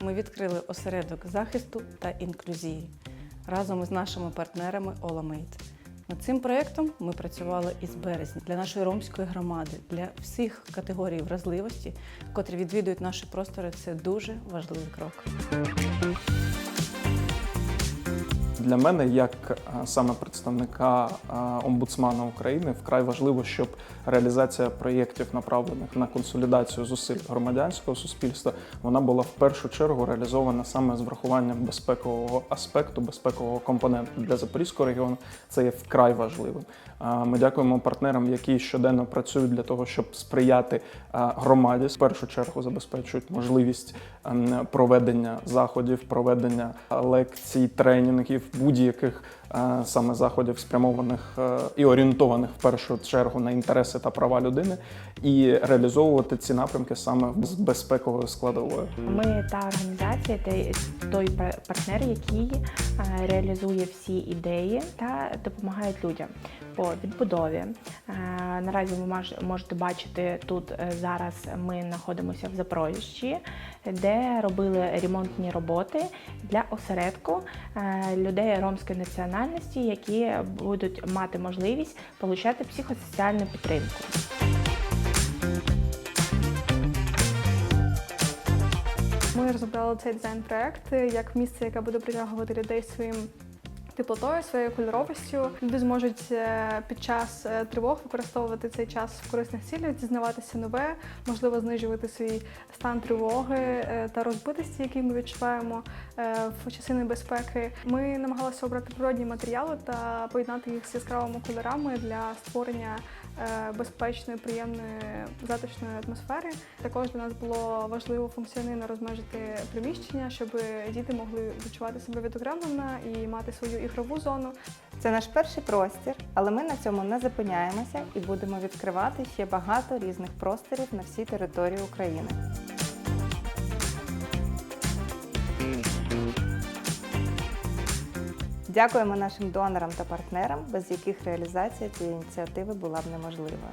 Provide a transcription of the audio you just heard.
Ми відкрили осередок захисту та інклюзії разом із нашими партнерами Оламейт. Над цим проєктом ми працювали із березня для нашої ромської громади, для всіх категорій вразливості, котрі відвідують наші простори. Це дуже важливий крок. Для мене, як е, саме представника е, омбудсмана України, вкрай важливо, щоб реалізація проєктів, направлених на консолідацію зусиль громадянського суспільства, вона була в першу чергу реалізована саме з врахуванням безпекового аспекту, безпекового компоненту для Запорізького регіону. Це є вкрай важливим. Е, Ми дякуємо партнерам, які щоденно працюють для того, щоб сприяти громаді. В першу чергу забезпечують можливість ем, проведення заходів, проведення лекцій, тренінгів, будь-яких е, саме заходів, спрямованих е, і орієнтованих в першу чергу на інтереси та права людини, і реалізовувати ці напрямки саме з безпековою складовою. Ми та організація, та той пар- партнер, який е, реалізує всі ідеї та допомагає людям по відбудові. Наразі ви можете бачити тут зараз. Ми знаходимося в Запоріжжі, де робили ремонтні роботи для осередку е, людей ромської національності, які будуть мати можливість отримати психосоціальну підтримку. Ми розробляли цей дизайн-проект як місце, яке буде притягувати людей своїм теплотою, своєю кольоровістю. Люди зможуть е, під час е, тривог використовувати цей час в корисних цілях, дізнаватися нове, можливо, знижувати свій стан тривоги е, та розбитості, який ми відчуваємо в часи небезпеки. Ми намагалися обрати природні матеріали та поєднати їх з яскравими кольорами для створення безпечної, приємної, затишної атмосфери. Також для нас було важливо функціонально розмежити приміщення, щоб діти могли відчувати себе відокремлено і мати свою ігрову зону. Це наш перший простір, але ми на цьому не зупиняємося і будемо відкривати ще багато різних просторів на всій території України. Дякуємо нашим донорам та партнерам, без яких реалізація цієї ініціативи була б неможлива.